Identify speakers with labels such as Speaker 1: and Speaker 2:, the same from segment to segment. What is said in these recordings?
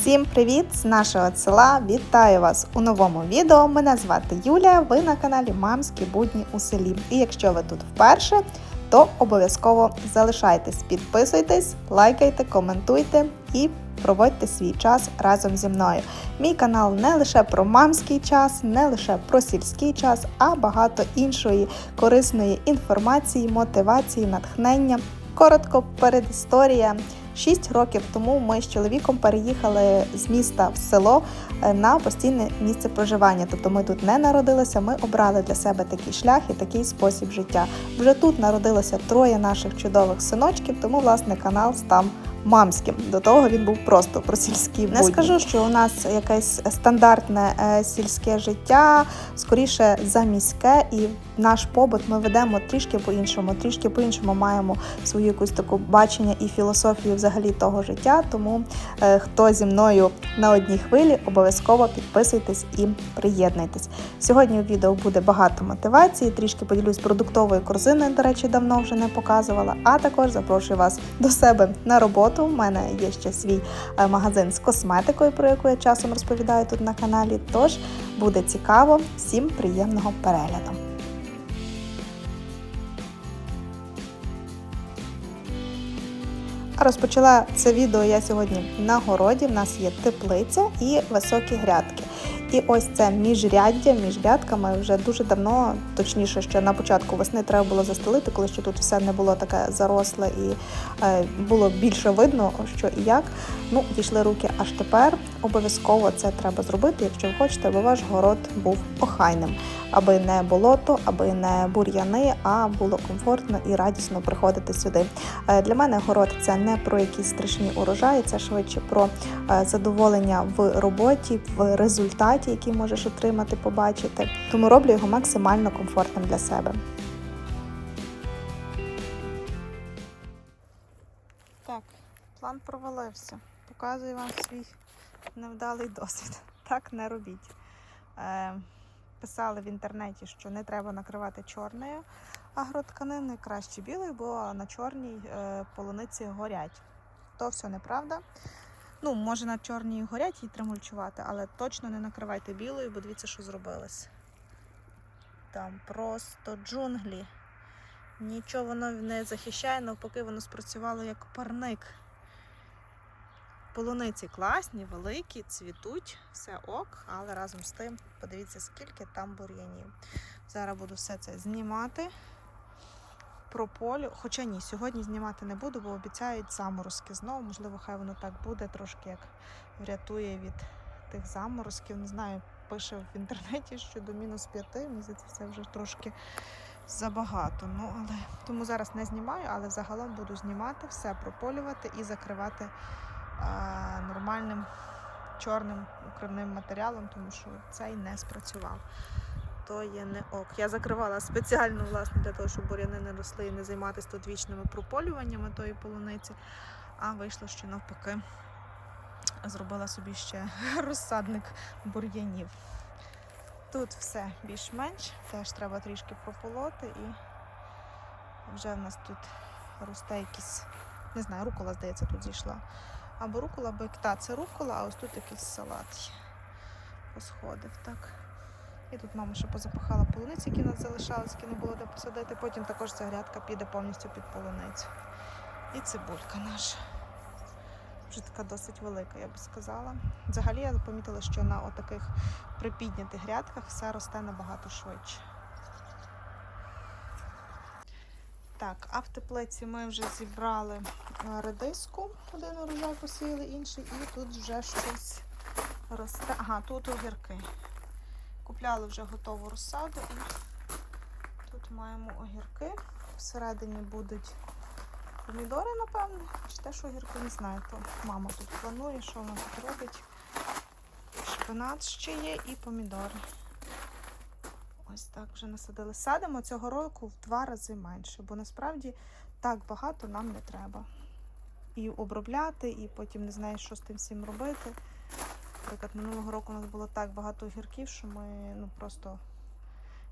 Speaker 1: Всім привіт з нашого села! Вітаю вас у новому відео. Мене звати Юлія. Ви на каналі Мамські будні у селі. І якщо ви тут вперше, то обов'язково залишайтесь, підписуйтесь, лайкайте, коментуйте і проводьте свій час разом зі мною. Мій канал не лише про мамський час, не лише про сільський час, а багато іншої корисної інформації, мотивації, натхнення. Коротко, передісторія. Шість років тому ми з чоловіком переїхали з міста в село е, на постійне місце проживання. Тобто ми тут не народилися, ми обрали для себе такий шлях і такий спосіб життя. Вже тут народилося троє наших чудових синочків, тому власне канал став мамським. До того він був просто про сільські будні. Не скажу, що у нас якесь стандартне е, сільське життя, скоріше за міське, і наш побут ми ведемо трішки по-іншому. Трішки по-іншому маємо свою якусь таку бачення і філософію взагалі того життя. Тому е, хто зі мною на одній хвилі, обов'язково підписуйтесь і приєднуйтесь. Сьогодні у відео буде багато мотивації, трішки поділюсь продуктовою корзиною, до речі, давно вже не показувала. А також запрошую вас до себе на роботу. У мене є ще свій е, магазин з косметикою, про яку я часом розповідаю тут на каналі. Тож буде цікаво, всім приємного перегляду. Розпочала це відео я сьогодні на городі. В нас є теплиця і високі грядки. І ось це міжряддя між грядками вже дуже давно, точніше, ще на початку весни треба було застелити, коли ще тут все не було таке заросле і е, було більше видно, що і як. Ну, дійшли руки аж тепер. Обов'язково це треба зробити, якщо ви хочете, аби ваш город був охайним, аби не болото, аби не бур'яни, а було комфортно і радісно приходити сюди. Е, для мене город це не про якісь страшні урожаї, це швидше про е, задоволення в роботі, в результаті, який можеш отримати, побачити. Тому роблю його максимально комфортним для себе. Так, план провалився. Показую вам свій невдалий досвід. Так не робіть. Е, писали в інтернеті, що не треба накривати чорною агротканиною, краще білою, бо на чорній е, полуниці горять. То все неправда. Ну, може на чорній горять і тримульчувати, але точно не накривайте білою, бо дивіться, що зробилось. Там просто джунглі. Нічого воно не захищає, навпаки, воно спрацювало як парник. Полуниці класні, великі, цвітуть, все ок, але разом з тим, подивіться, скільки там бур'янів. Зараз буду все це знімати. Прополю. Хоча ні, сьогодні знімати не буду, бо обіцяють заморозки знову. Можливо, хай воно так буде, трошки як врятує від тих заморозків. Не знаю, пише в інтернеті, що до мінус п'яти. Здається, це вже трошки забагато. Ну, але тому зараз не знімаю, але загалом буду знімати все, прополювати і закривати нормальним чорним укривним матеріалом, тому що цей не спрацював. То є не ок. Я закривала спеціально власне для того, щоб буряни не росли і не займатися тут вічними прополюваннями тої полуниці. А вийшло, що навпаки зробила собі ще розсадник бур'янів. Тут все більш-менш, теж треба трішки прополоти і вже в нас тут росте якісь, не знаю, рукола, здається, тут зійшла. Або рукола, або та це рукола, а ось тут якийсь салат посходив. так. І тут мама ще позапахала полуниці, які нас залишались, які не було де посадити. Потім також ця грядка піде повністю під полуницю. І цибулька наша. Вже така досить велика, я би сказала. Взагалі я помітила, що на отаких припіднятих грядках все росте набагато швидше. Так, а в теплиці ми вже зібрали е, редиску, один урожай посіяли, інший, і тут вже щось росте. Ага, тут огірки. Купляли вже готову розсаду і тут маємо огірки. Всередині будуть помідори, напевно. Чи теж огірки, не знаю, то мама тут планує, що вона тут робить. Шпинат ще є і помідори. Ось так вже насадили. Садимо цього року в два рази менше, бо насправді так багато нам не треба. І обробляти, і потім не знаєш, що з тим всім робити. Наприклад, минулого року у нас було так багато огірків, що ми ну, просто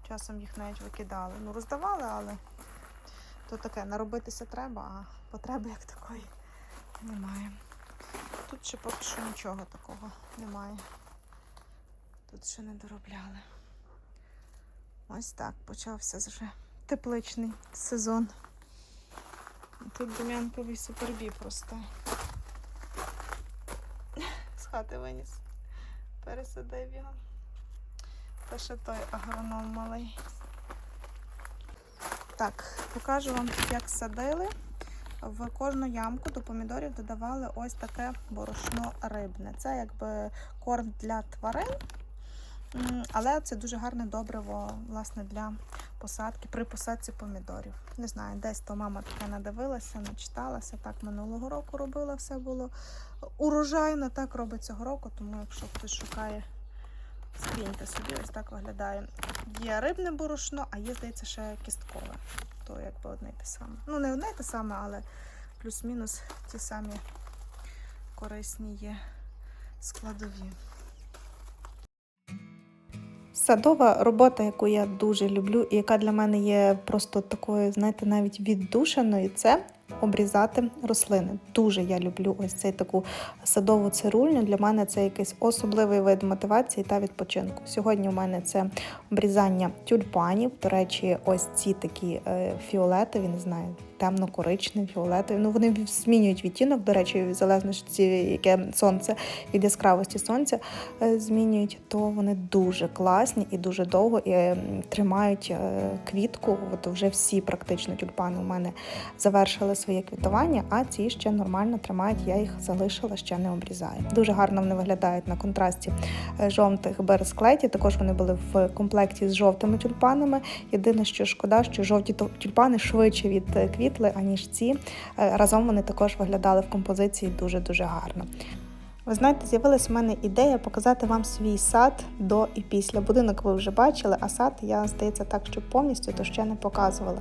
Speaker 1: часом їх навіть викидали. Ну, роздавали, але то таке, наробитися треба, а потреби як такої немає. тут ще поки що нічого такого немає. Тут ще не доробляли. Ось так почався вже тепличний сезон. Тут Дем'янковий супербі просто. З хати виніс. Пересадив його. Та ще той агроном малий. Так, покажу вам, як садили. В кожну ямку до помідорів додавали ось таке борошно рибне. Це якби корм для тварин, але це дуже гарне добриво власне, для посадки при посадці помідорів. Не знаю, десь то мама таке надивилася, начиталася. Так минулого року робила, все було урожайно. Так робить цього року, тому якщо хтось шукає, скріньте собі, ось так виглядає. Є рибне борошно, а є, здається, ще кісткове. То якби одне й те саме. Ну, не одне й те саме, але плюс-мінус ті самі корисні є складові. Садова робота, яку я дуже люблю, і яка для мене є просто такою, знаєте, навіть віддушеною, це обрізати рослини. Дуже я люблю ось цей таку садову цирульню. Для мене це якийсь особливий вид мотивації та відпочинку. Сьогодні у мене це обрізання тюльпанів. До речі, ось ці такі е, фіолетові, не знаю, темно-коричневі, фіолетові. Ну вони змінюють відтінок, до речі, в залежності, яке сонце від яскравості сонця е, змінюють, то вони дуже класні і дуже довго і, е, тримають е, квітку. От вже всі практично тюльпани у мене завершили своє квітування, а ці ще нормально тримають. Я їх залишила, ще не обрізаю. Дуже гарно вони виглядають на контрасті е, жовтих бересклеті. Також вони були в комплекті з жовтими тюльпанами. Єдине, що шкода, що жовті тюльпани швидше від квітли, аніж ці. Е, Разом вони також виглядали в композиції дуже дуже гарно. Ви знаєте, з'явилась в мене ідея показати вам свій сад до і після. Будинок ви вже бачили, а сад я, здається, так, що повністю то ще не показувала.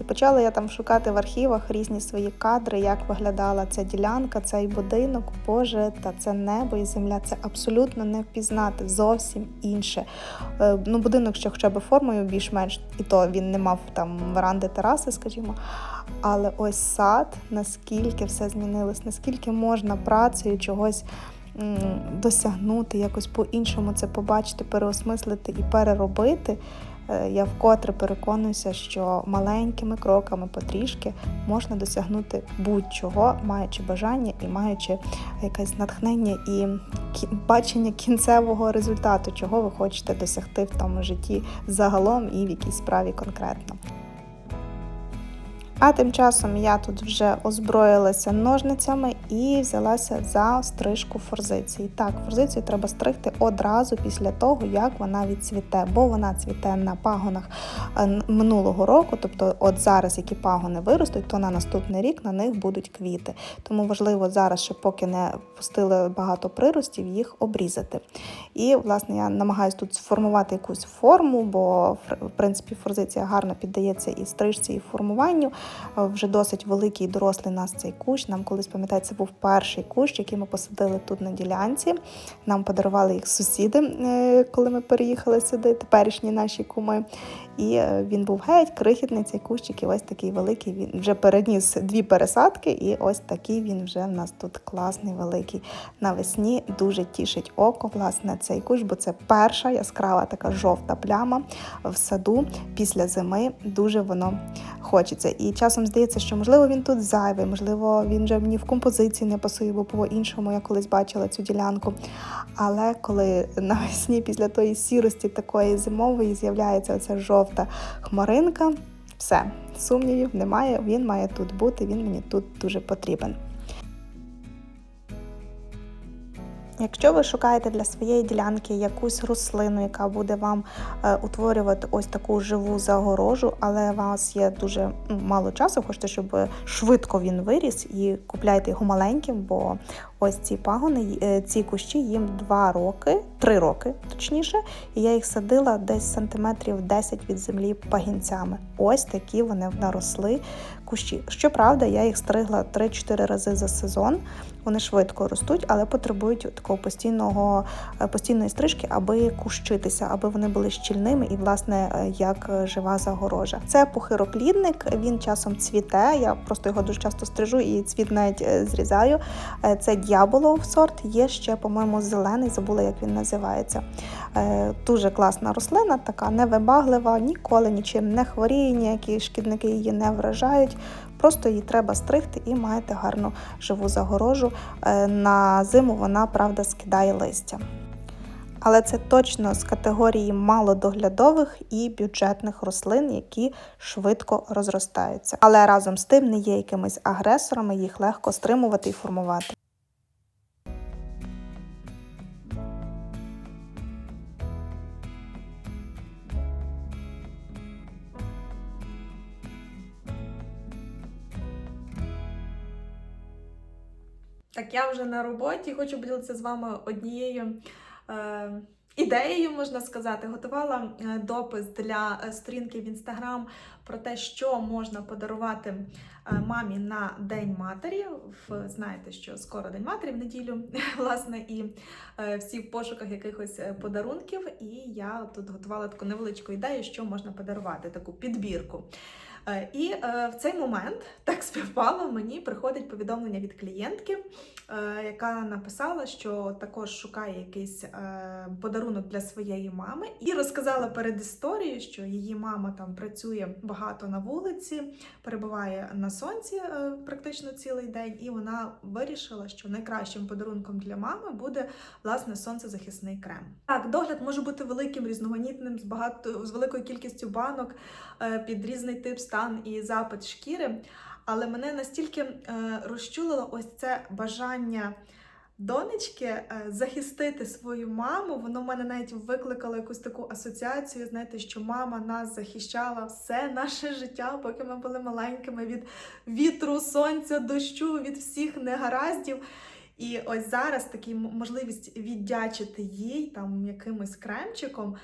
Speaker 1: І почала я там шукати в архівах різні свої кадри, як виглядала ця ділянка, цей будинок. Боже, та це небо і земля. Це абсолютно не впізнати, зовсім інше. Е, Ну, будинок ще хоча б формою більш-менш, і то він не мав там веранди тераси, скажімо. Але ось сад, наскільки все змінилось, наскільки можна працею чогось досягнути, якось по-іншому це побачити, переосмислити і переробити. Е, Я вкотре переконуюся, що маленькими кроками потрішки можна досягнути будь-чого, маючи бажання і маючи якесь натхнення і бачення кінцевого результату, чого ви хочете досягти в тому житті загалом і в якійсь справі конкретно. А тим часом я тут вже озброїлася ножницями і взялася за стрижку форзиції. Так, форзицію треба стригти одразу після того, як вона відцвіте, бо вона цвіте на пагонах е, минулого року. Тобто, от зараз, які пагони виростуть, то на наступний рік на них будуть квіти. Тому важливо зараз, ще поки не пустили багато приростів, їх обрізати. І, власне, я намагаюся тут сформувати якусь форму, бо в принципі форзиція гарно піддається і стрижці, і формуванню. Е, Вже досить великий і дорослий нас цей кущ. Нам колись пам'ятається, був перший кущ, який ми посадили тут на ділянці. Нам подарували їх сусіди, е, коли ми переїхали сюди, теперішні наші куми. І е, він був геть крихітний цей кущик, і ось такий великий. Він вже переніс дві пересадки, і ось такий він вже в нас тут класний, великий. Навесні дуже тішить око, власне, цей кущ, бо це перша яскрава така жовта пляма в саду після зими. Дуже воно хочеться. І часом здається, що можливо він тут зайвий, можливо, він вже мені в композиції не пасує, бо по-іншому я колись бачила цю ділянку. Але коли навесні після тої сірості такої зимової з'являється оця жовта хмаринка, все, сумнівів немає, він має тут бути, він мені тут дуже потрібен. Якщо ви шукаєте для своєї ділянки якусь рослину, яка буде вам е, утворювати ось таку живу загорожу, але у вас є дуже мало часу, хочете, щоб швидко він виріс, і купляйте його маленьким, бо ось ці пагони, е, ці кущі їм 2 роки, 3 роки точніше, і я їх садила десь сантиметрів 10 від землі пагінцями. Ось такі вони наросли. Кущі. Щоправда, я їх стригла 3-4 рази за сезон. Вони швидко ростуть, але потребують такого постійного е, постійної стрижки, аби кущитися, аби вони були щільними і, власне, е, як е, жива загорожа. Це похироплідник, він часом цвіте. Я просто його дуже часто стрижу і цвіт навіть зрізаю. Це дьяволов сорт. Є ще, по-моєму, зелений, забула, як він називається. Дуже класна рослина, така невибаглива, ніколи нічим не хворіє, ніякі шкідники її не вражають. Просто її треба стригти і маєте гарну живу загорожу. Е, На зиму вона, правда, скидає листя. Але це точно з категорії малодоглядових і бюджетних рослин, які швидко розростаються. Але разом з тим не є якимись агресорами, їх легко стримувати і формувати. Так, я вже на роботі хочу поділитися з вами однією е, ідеєю, можна сказати. Готувала е, допис для е, сторінки в інстаграм про те, що можна подарувати е, мамі на День матері. В, знаєте, що скоро День матері в неділю, власне, і всі в пошуках якихось подарунків. І я тут готувала таку невеличку ідею, що можна подарувати, таку підбірку. Е, І е, в цей момент так співпало, мені приходить повідомлення від клієнтки, е, яка написала, що також шукає якийсь подарунок для своєї мами, і розказала перед історією, що її мама там працює багато на вулиці, перебуває на сонці практично цілий день, і вона вирішила, що найкращим подарунком для мами буде власне сонцезахисний крем. Так, догляд може бути великим, різноманітним, з багато з великою кількістю банок під різний тип стан і запит шкіри. Але мене настільки е, розчулило ось це бажання донечки е, захистити свою маму. Воно в мене навіть викликало якусь таку асоціацію. Знаєте, що мама нас захищала все наше життя, поки ми були маленькими від вітру, сонця, дощу, від всіх негараздів. І ось зараз такі м- можливість віддячити їй там якимось кремчиком, е,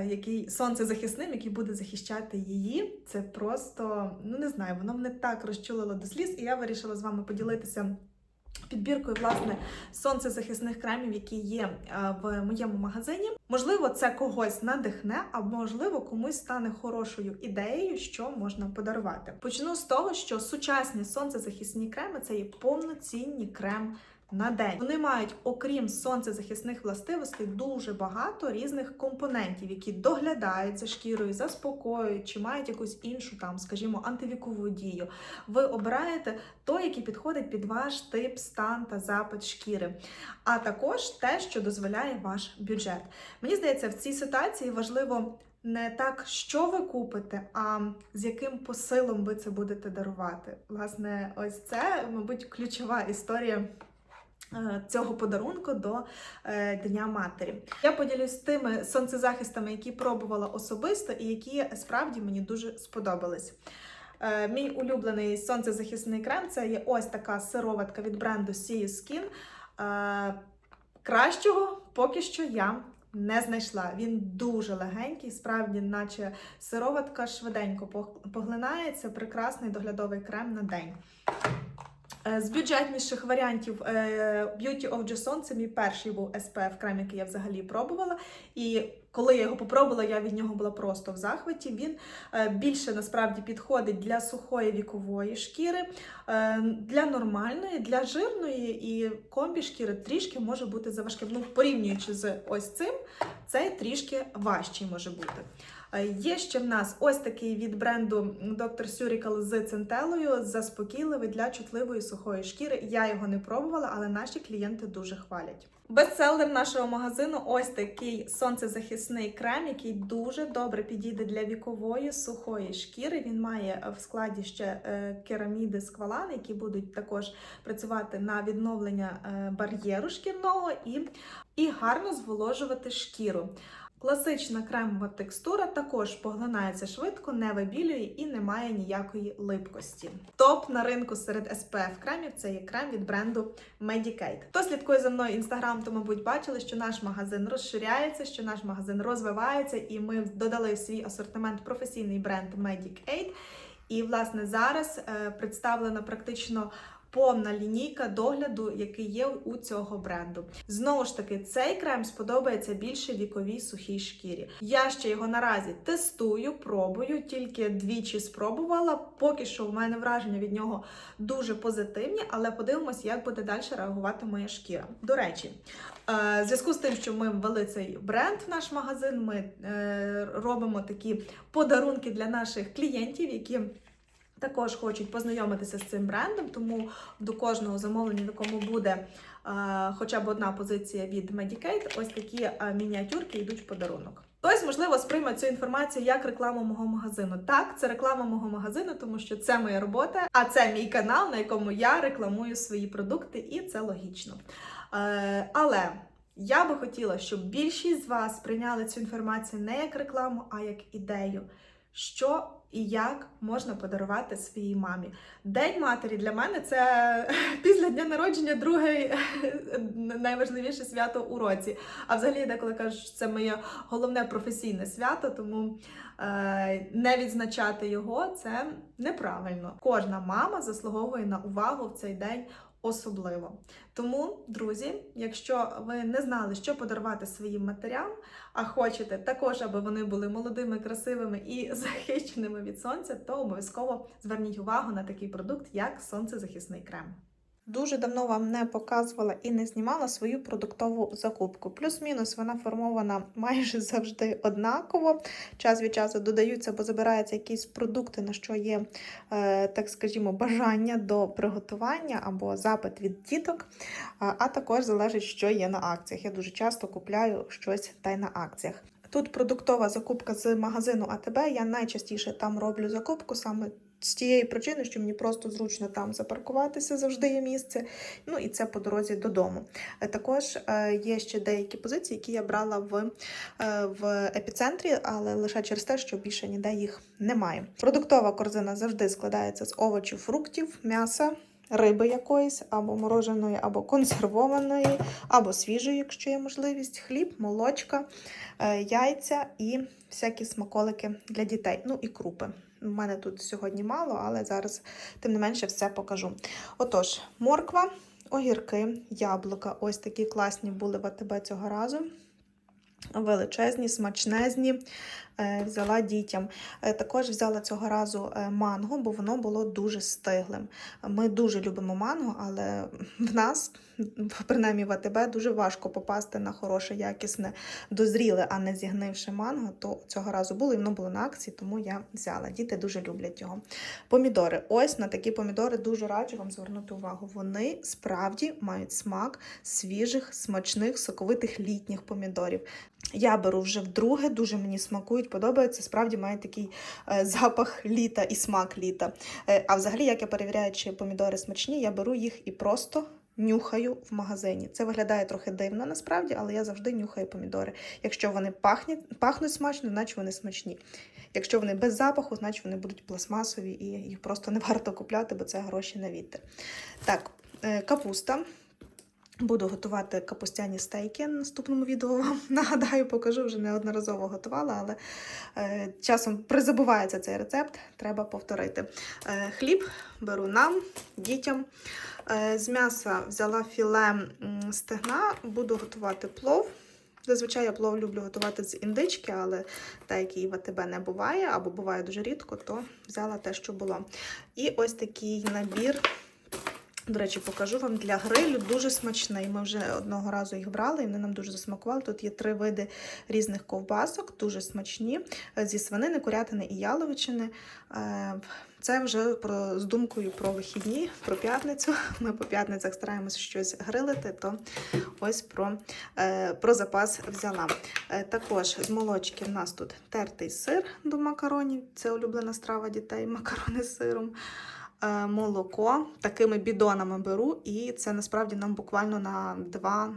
Speaker 1: який сонцезахисним, який буде захищати її. Це просто ну не знаю, воно мене так розчулило до сліз, і я вирішила з вами поділитися. Підбіркою власне сонцезахисних кремів, які є е, в моєму магазині. Можливо, це когось надихне, а можливо, комусь стане хорошою ідеєю, що можна подарувати. Почну з того, що сучасні сонцезахисні креми це є повноцінні крем на день. Вони мають, окрім сонцезахисних властивостей, дуже багато різних компонентів, які доглядають за шкірою, заспокоюють чи мають якусь іншу там, скажімо, антивікову дію. Ви обираєте той, який підходить під ваш тип, стан та запит шкіри, а також те, що дозволяє ваш бюджет. Мені здається, в цій ситуації важливо. Не так, що ви купите, а з яким посилом ви це будете дарувати. Власне, ось це, мабуть, ключова історія цього подарунку до е, Дня Матері. Я поділюсь тими сонцезахистами, які пробувала особисто і які справді мені дуже сподобались. Е, Мій улюблений сонцезахисний крем це є ось така сироватка від бренду Sea Skin. Е, Кращого поки що я не знайшла. Він дуже легенький, справді, наче сироватка швиденько поглинається. Прекрасний доглядовий крем на день. Е, З бюджетніших варіантів е, Beauty of Jason це мій перший був SPF крем, який я взагалі пробувала. І коли я його попробувала, я від нього була просто в захваті. Він е, більше насправді підходить для сухої вікової шкіри, е, для нормальної, для жирної і комбі шкіри трішки може бути заважким. Ну, порівнюючи з ось цим, цей трішки важчий може бути. Е, Є ще в нас ось такий від бренду Dr. Surical з центелою, заспокійливий для чутливої сухої шкіри. Я його не пробувала, але наші клієнти дуже хвалять. Бестселер нашого магазину ось такий сонцезахисний крем, який дуже добре підійде для вікової сухої шкіри. Він має в складі ще е, кераміди сквалан, які будуть також працювати на відновлення е, бар'єру шкірного і, і гарно зволожувати шкіру. Класична кремова текстура також поглинається швидко, не вибілює і не має ніякої липкості. Топ на ринку серед SPF кремів це є крем від бренду Medicate. Хто слідкує за мною інстаграм, то мабуть бачили, що наш магазин розширяється, що наш магазин розвивається, і ми додали в свій асортимент професійний бренд Medic Aid. І, власне, зараз е, представлена практично повна лінійка догляду, який є у цього бренду. Знову ж таки, цей крем сподобається більше віковій сухій шкірі. Я ще його наразі тестую, пробую, тільки двічі спробувала. Поки що в мене враження від нього дуже позитивні, але подивимось, як буде далі реагувати моя шкіра. До речі, е, в зв'язку з тим, що ми ввели цей бренд в наш магазин, ми е, робимо такі подарунки для наших клієнтів, які також хочуть познайомитися з цим брендом, тому до кожного замовлення, в якому буде е, хоча б одна позиція від Medicate, ось такі е, мініатюрки йдуть в подарунок. Хтось, можливо, сприйме цю інформацію як рекламу мого магазину. Так, це реклама мого магазину, тому що це моя робота, а це мій канал, на якому я рекламую свої продукти, і це логічно. Е, але я би хотіла, щоб більшість з вас прийняли цю інформацію не як рекламу, а як ідею. Що і як можна подарувати своїй мамі. День матері для мене це після дня народження друге найважливіше свято у році. А взагалі, я деколи кажу, що це моє головне професійне свято, тому е, не відзначати його це неправильно. Кожна мама заслуговує на увагу в цей день. Особливо. Тому, друзі, якщо ви не знали, що подарувати своїм матерям, а хочете також, аби вони були молодими, красивими і захищеними від сонця, то обов'язково зверніть увагу на такий продукт, як сонцезахисний крем. Дуже давно вам не показувала і не знімала свою продуктову закупку. Плюс-мінус вона формована майже завжди однаково. Час від часу додаються або забираються якісь продукти, на що є, е, так скажімо, бажання до приготування або запит від діток. А, а також залежить, що є на акціях. Я дуже часто купляю щось та й на акціях. Тут продуктова закупка з магазину АТБ. Я найчастіше там роблю закупку саме з тієї причини, що мені просто зручно там запаркуватися, завжди є місце. Ну і це по дорозі додому. Е, Також е, є ще деякі позиції, які я брала в, е, в епіцентрі, але лише через те, що більше ніде їх немає. Продуктова корзина завжди складається з овочів, фруктів, м'яса. Риби якоїсь, або мороженої, або консервованої, або свіжої, якщо є можливість, хліб, молочка, яйця і всякі смаколики для дітей. Ну і крупи. У мене тут сьогодні мало, але зараз, тим не менше, все покажу. Отож, морква, огірки, яблука. Ось такі класні були в АТБ цього разу. Величезні, смачнезні. Е, Взяла дітям. Е, Також взяла цього разу е, манго, бо воно було дуже стиглим. Ми дуже любимо манго, але в нас, принаймні в АТБ, дуже важко попасти на хороше, якісне, дозріле, а не зігнивше манго. То цього разу було і воно було на акції, тому я взяла. Діти дуже люблять його. Помідори. Ось на такі помідори дуже раджу вам звернути увагу. Вони справді мають смак свіжих, смачних, соковитих літніх помідорів. Я беру вже вдруге, дуже мені смакують, подобається. Справді має такий е, запах літа і смак літа. Е, а взагалі, як я перевіряю, чи помідори смачні, я беру їх і просто нюхаю в магазині. Це виглядає трохи дивно насправді, але я завжди нюхаю помідори. Якщо вони пахнуть, пахнуть смачно, значить вони смачні. Якщо вони без запаху, значить вони будуть пластмасові і їх просто не варто купляти, бо це гроші на вітер. Так, е, капуста. Буду готувати капустяні стейки. На наступному відео вам нагадаю, покажу, вже неодноразово готувала, але е, часом призабувається цей рецепт, треба повторити. Е, хліб беру нам, дітям. Е, з м'яса взяла філе стегна, буду готувати плов. Зазвичай я плов люблю готувати з індички, але та, який в АТБ не буває, або буває дуже рідко, то взяла те, що було. І ось такий набір до речі, покажу вам для грилю дуже смачний. Ми вже одного разу їх брали, і вони нам дуже засмакували. Тут є три види різних ковбасок, дуже смачні, е, зі свинини, курятини і яловичини. Е, Це вже про, з думкою про вихідні, про п'ятницю. Ми по п'ятницях стараємося щось грилити, то ось про, е, про запас взяла. Також з молочки в нас тут тертий сир до макаронів. Це улюблена страва дітей, макарони з сиром молоко. Такими бідонами беру, і це насправді нам буквально на два.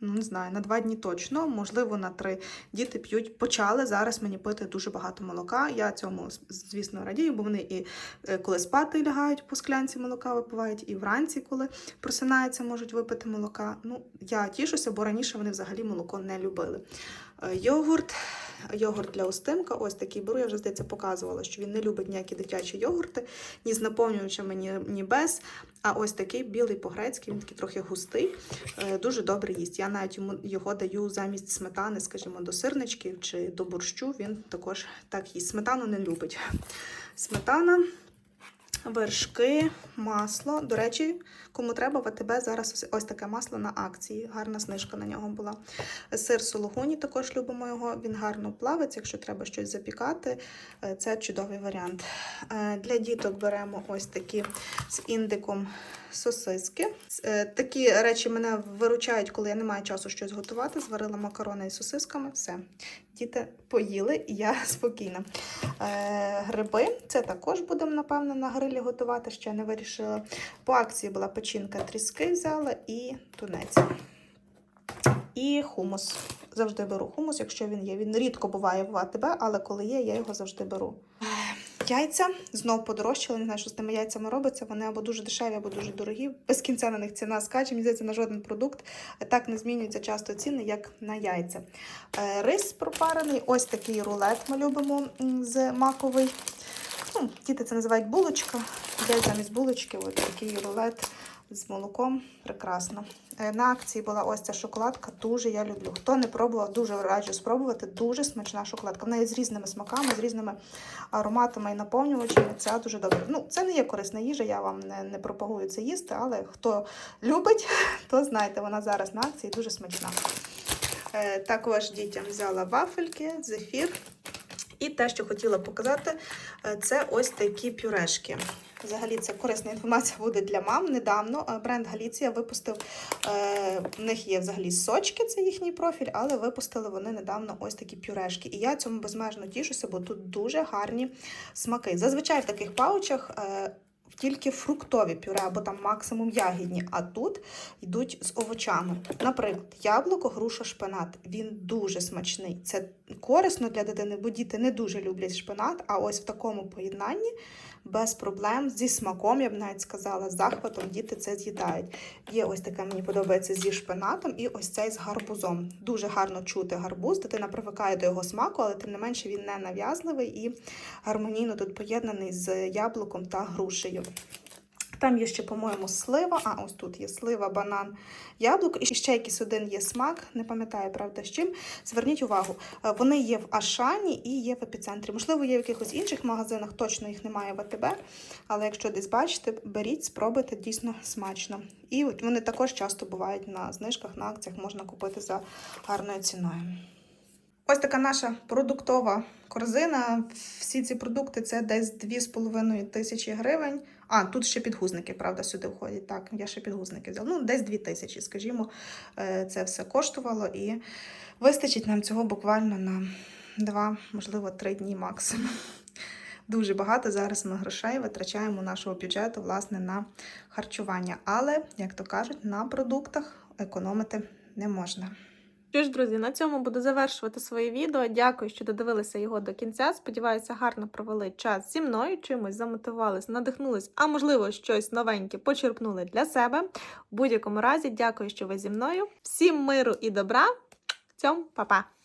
Speaker 1: Ну, не знаю, на два дні точно, можливо, на три діти п'ють. Почали зараз мені пити дуже багато молока. Я цьому, звісно, радію, бо вони і е, коли спати лягають по склянці молока випивають, і вранці, коли просинаються, можуть випити молока. Ну, я тішуся, бо раніше вони взагалі молоко не любили. Е, Йогурт, йогурт для устимка. Ось такий беру. Я вже здається показувала, що він не любить ніякі дитячі йогурти, ні з наповнювачами, ні, ні без. А ось такий білий по-грецьки, він такий трохи густий, е, дуже добре їсть. Я навіть йому його даю замість сметани, скажімо, до сирничків чи до борщу. Він також так їсть. Сметану не любить. Сметана, вершки, масло. До речі, кому треба, в АТБ зараз ось- таке масло на акції. Гарна знижка на нього була. Сир сологуні також любимо його. Він гарно плавиться, якщо треба щось запікати. е, Це чудовий варіант. Е, Для діток беремо ось такі з індиком сосиски. Е, Такі речі мене виручають, коли я не маю часу щось готувати. Зварила макарони із сосисками. Все. Діти поїли, і я спокійна. Гриби. Це також будемо, напевно, на грилі готувати, ще не вирішила. По акції була печінка тріски взяла і тунець. І хумус. Завжди беру хумус, якщо він є. Він рідко буває в АТБ, але коли є, я його завжди беру. Е, Яйця знов подорожчали. Не знаю, що з тими яйцями робиться. Вони або дуже дешеві, або дуже дорогі. Без кінця на них ціна скаче. Мені здається, на жоден продукт так не змінюються часто ціни, як на яйця. Е, Рис пропарений, ось такий рулет ми любимо з маковий. Ну, діти це називають булочка. Я замість булочки, ось такий рулет з молоком. Прекрасно. Е, На акції була ось ця шоколадка. Дуже я люблю. Хто не пробував, дуже раджу спробувати. Дуже смачна шоколадка. Вона є з різними смаками, з різними ароматами і наповнювачами. Це дуже добре. Ну, це не є корисна їжа, я вам не, не пропагую це їсти, але хто любить, то знайте, вона зараз на акції дуже смачна. Е, Також дітям взяла вафельки, зефір. І те, що хотіла показати, е, це ось такі пюрешки. Взагалі, це корисна інформація буде для мам. Недавно е, бренд Галіція випустив, е, в них є взагалі сочки, це їхній профіль, але випустили вони недавно ось такі пюрешки. І я цьому безмежно тішуся, бо тут дуже гарні смаки. Зазвичай в таких паучах. Тільки фруктові пюре, або там максимум ягідні, а тут йдуть з овочами. Наприклад, яблуко, груша, шпинат. Він дуже смачний. Це корисно для дитини, бо діти не дуже люблять шпинат, а ось в такому поєднанні без проблем, зі смаком, я б навіть сказала, з захватом діти це з'їдають. Є ось таке, мені подобається зі шпинатом, і ось цей з гарбузом. Дуже гарно чути гарбуз, дитина привикає до його смаку, але тим не менше він не нав'язливий і гармонійно тут поєднаний з яблуком та грушею. Там є ще, по-моєму, слива. А, ось тут є слива, банан, яблуко. І ще якийсь один є смак, не пам'ятаю, правда, з чим. Зверніть увагу, е, вони є в Ашані і є в епіцентрі. Можливо, є в якихось інших магазинах, точно їх немає в АТБ. Але якщо десь бачите, беріть, спробуйте, дійсно смачно. І вони також часто бувають на знижках, на акціях можна купити за гарною ціною. Ось така наша продуктова корзина. Всі ці продукти це десь 2,5 тисячі гривень. А, тут ще підгузники, правда, сюди входять. Так, я ще підгузники взяла. Ну, десь 2 тисячі, скажімо, е, це все коштувало. І вистачить нам цього буквально на 2, можливо, 3 дні максимум. Дуже багато зараз ми грошей витрачаємо нашого бюджету власне на харчування. Але, як то кажуть, на продуктах економити не можна.
Speaker 2: Що ж, друзі, на цьому буду завершувати своє відео. Дякую, що додивилися його до кінця. Сподіваюся, гарно провели час зі мною, чимось замотивувались, надихнулись, а можливо, щось новеньке почерпнули для себе. В будь-якому разі, дякую, що ви зі мною. Всім миру і добра. Цьом, па-па!